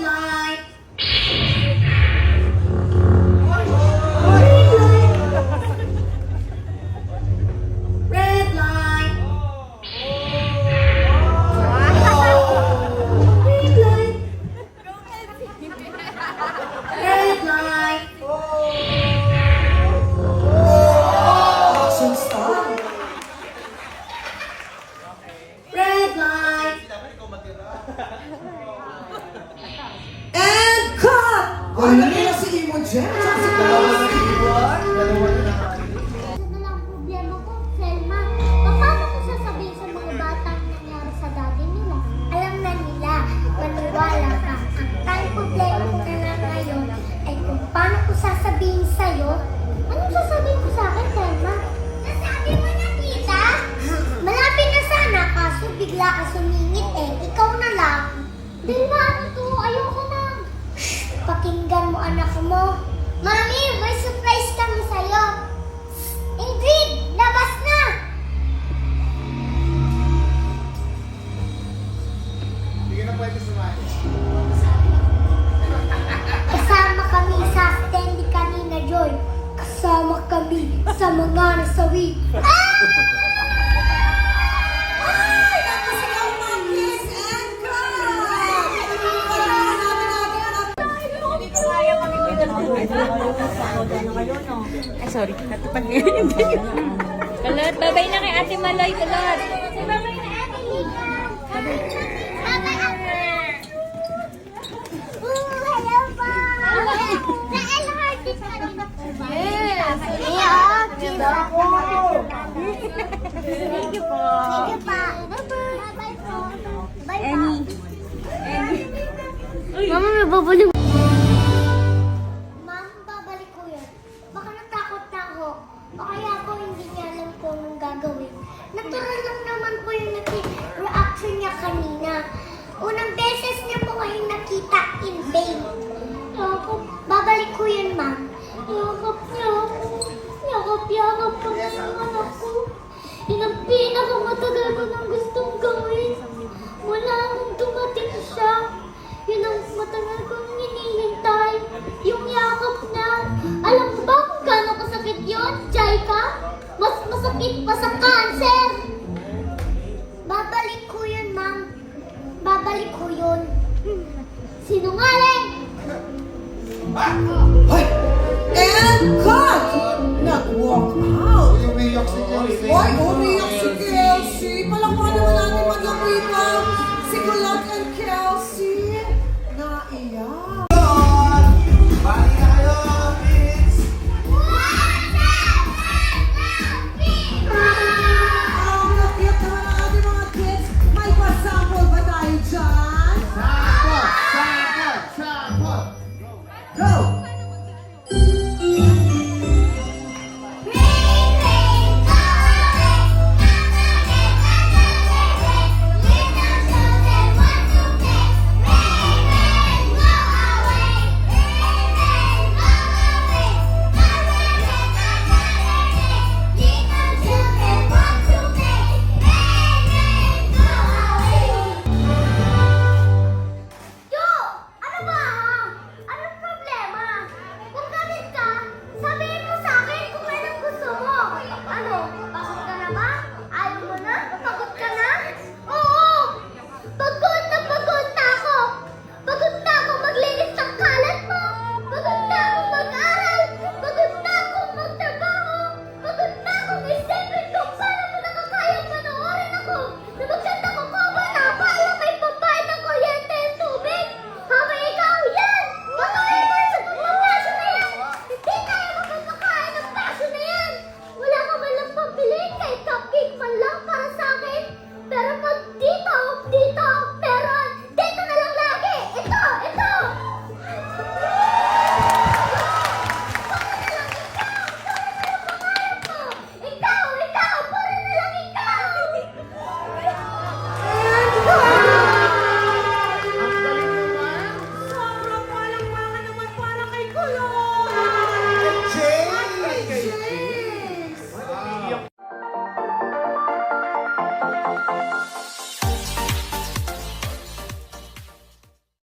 fly. Ay, nakita si Imo dyan. Tsaka si Carlos. Ano na lang problema ko, Selma? Paano ko sasabihin sa mga bata ang nangyari sa daddy nila? Alam na nila, maniwala ka. Ang tayong problema ko na lang ngayon ay kung paano ko sasabihin sa'yo. Anong sasabihin ko sa akin, Selma? Nasabi mo na, tita? Malapit na sana, kaso bigla ka sumingit eh. Ikaw na lang. Dilma, ano Pakinggan mo anak mo. Mami, may surprise kami sa'yo. Ingrid, labas na! Kasama kami sa standy kanina, Joy. Kasama kami sa mga nasawi. Ah! Ay, sorry. Natupad ngayon yung video. Kulot, babay na kay Ate Maloy, kulot. Babay na, Ate Lika. Babay, Ate. Ooh, hello po. Na-LRT kanina po ba? Yes. Yeah, kita po. Thank you po. Sige pa. Bye-bye. Bye-bye po. Bye po. Annie. Annie. Mama, may babalik. Natural lang naman po yung reaction niya kanina. Unang beses niya po kayong nakita in vain. Ako, babalik ko yun, ma'am. Yakap niya ako. Yakap-yakap ko na yung anak ko. Yun ang pinakamatagal ko nang gustong gawin. Wala akong dumating siya. Yun ang matagal kong hinihintay. Yung yakap niya. Alam mo ba kung gaano kasakit yun, Jaika? Mas masakit pa sa cancer. Babalik ko yun. Sinungaling! Hoy! And cut! Nag-walk out. Umiyak si Kelsey. Hoy, umiyak si Kelsey. Palakpakan naman natin mag-apoy pa. 啊